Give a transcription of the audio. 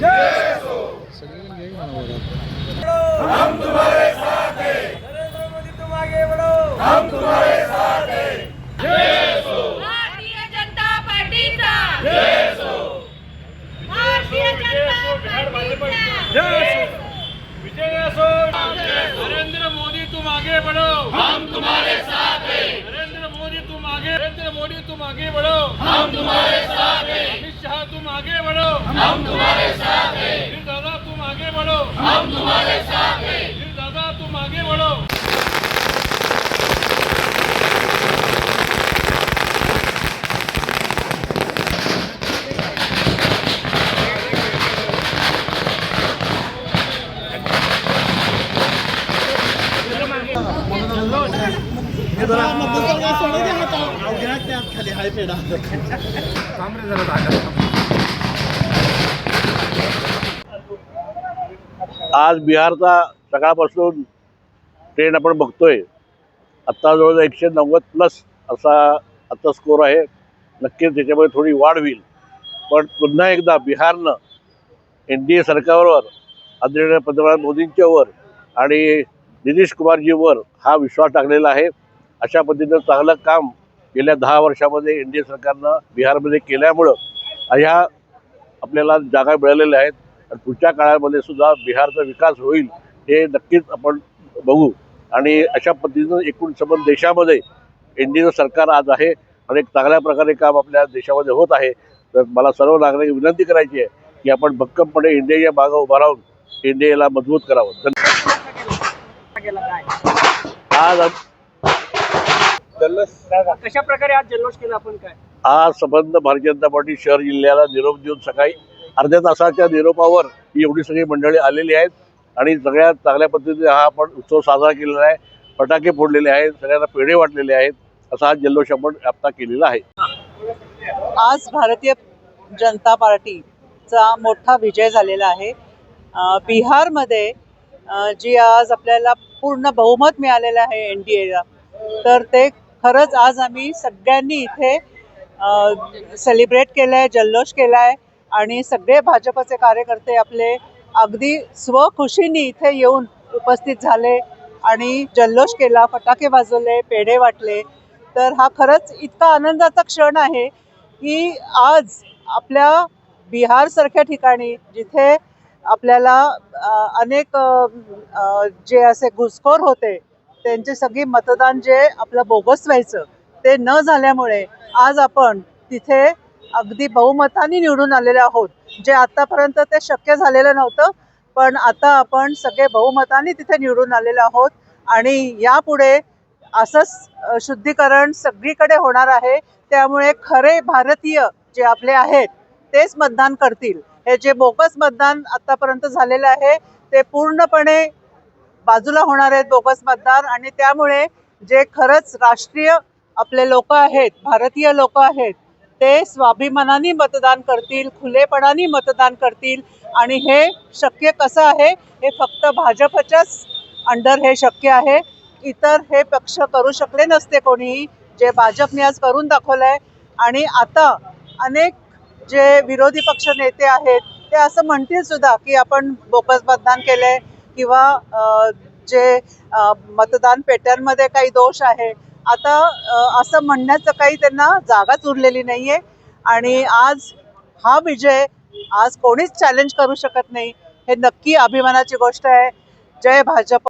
नरेंद्र मोदी तुम आगे बढ़ो भारतीय जनता पार्टीचा. भारतीय जनता पार्टीचा. नरेंद्र मोदी तुम आगे बढ़ो। हम तुम्हारे साथ हैं। नरेंद्र मोदी तुम आगे नरेंद्र मोदी तुम आगे बढ़ो। हम तुम्हारे साथ हैं। अमित शाह तुम आगे बढ़ो। हम तुम्हारे साथ हैं फिर दादा तुम आगे बढ़ो हम तुम्हारे साथ हैं। फिर दादा तुम आगे बढ़ो। आज बिहारचा सकाळपासून ट्रेंड आपण बघतोय. आत्ता जवळजवळ एकशे नव्वद प्लस असा आत्ता स्कोर आहे. नक्कीच त्याच्यामध्ये थोडी वाढ होईल. पण पुन्हा एकदा बिहारनं एन डी ए सरकारवर आदरणीय पंतप्रधान मोदींच्यावर आणि नितीश कुमारजीवर हा विश्वास टाकलेला आहे. अशा पद्धतीनं चांगलं काम गेल्या दहा वर्षामध्ये एन डी ए सरकारनं बिहारमध्ये केल्यामुळं ह्या आपल्याला जागा मिळालेल्या आहेत. आणि पुढच्या काळामध्ये सुद्धा बिहारचा विकास होईल हे नक्कीच आपण बघू. आणि अशा पद्धतीनं एकूण संबंध देशामध्ये एन डी सरकार आज आहे. आणि एक चांगल्या प्रकारे काम आपल्या देशामध्ये होत आहे. तर मला सर्व नागरिक विनंती करायची आहे की आपण भक्कमपणे इंडियाच्या मागं उभा राहून इंडियाला मजबूत करावं. धन्यवाद. आज कशा प्रकारे आज जल्लोष केला आपण काय? आज संबंध भारतीय जनता पार्टी शहर जिल्ह्याला निरोप देऊन सकाळी अर्ध्या तासाच्या निरोपावर ही एवढी सगळी मंडळी आलेली आहेत. आणि सगळ्यात चांगल्या पद्धतीने हा आपण उत्सव साजरा केलेला आहे. फटाके फोडलेले आहेत सगळ्यांना पेढे वाटलेले आहेत. असा हा जल्लोष आपण आता केलेला आहे. आज भारतीय जनता पार्टीचा मोठा विजय झालेला आहे. बिहारमध्ये जी आज आपल्याला पूर्ण बहुमत मिळालेलं आहे एन डी एला तर ते खरंच आज आम्ही सगळ्यांनी इथे सेलिब्रेट केलं आहे जल्लोष केला आहे आणि सगळे भाजपचे कार्यकर्ते आपले अगदी स्वखुशीने इथे येऊन उपस्थित झाले आणि जल्लोष केला फटाके वाजवले पेढे वाटले. तर हा खरंच इतका आनंदाचा क्षण आहे की आज आपल्या बिहारसारख्या ठिकाणी जिथे आपल्याला अनेक जे असे घुसखोर होते त्यांचे सगळी मतदान जे आपलं बोगस व्हायचं ते न झाल्यामुळे आज आपण तिथे अगदी बहुमताने निवडून आलेले आहोत जे आतापर्यंत ते शक्य झालेलं नव्हतं पण आता आपण सगळे बहुमताने तिथे निवडून आलेलो आहोत आणि यापुढे असंच शुद्धीकरण सगळीकडे होणार आहे. त्यामुळे खरे भारतीय जे आपले आहेत तेच मतदान करतील. हे जे बोगस मतदान आतापर्यंत झालेलं आहे ते पूर्णपणे बाजूला होणार आहेत बोगस मतदान आणि त्यामुळे जे खरंच राष्ट्रीय आपले लोक आहेत भारतीय लोक आहेत ते स्वाभिमानाने मतदान करतील खुलेपणाने मतदान करतील. आणि हे शक्य कसं आहे? हे फक्त भाजपच्याच अंडर हे शक्य आहे. इतर हे पक्ष करू शकले नसते कोणीही जे भाजपने आज करून दाखवलं आहे आणि आता अनेक जे विरोधी पक्ष नेते आहेत ते असं म्हणतील सुद्धा की आपण बोगस मतदान केलंय किंवा जे मतदान पेट्यांमध्ये काही दोष आहे आता असं म्हणण्याचं काही त्यांना जागाच उरलेली नाहीये. आणि आज हा विजय आज कोणीच चॅलेंज करू शकत नाही. हे नक्की अभिमानाची गोष्ट आहे. जय भाजप.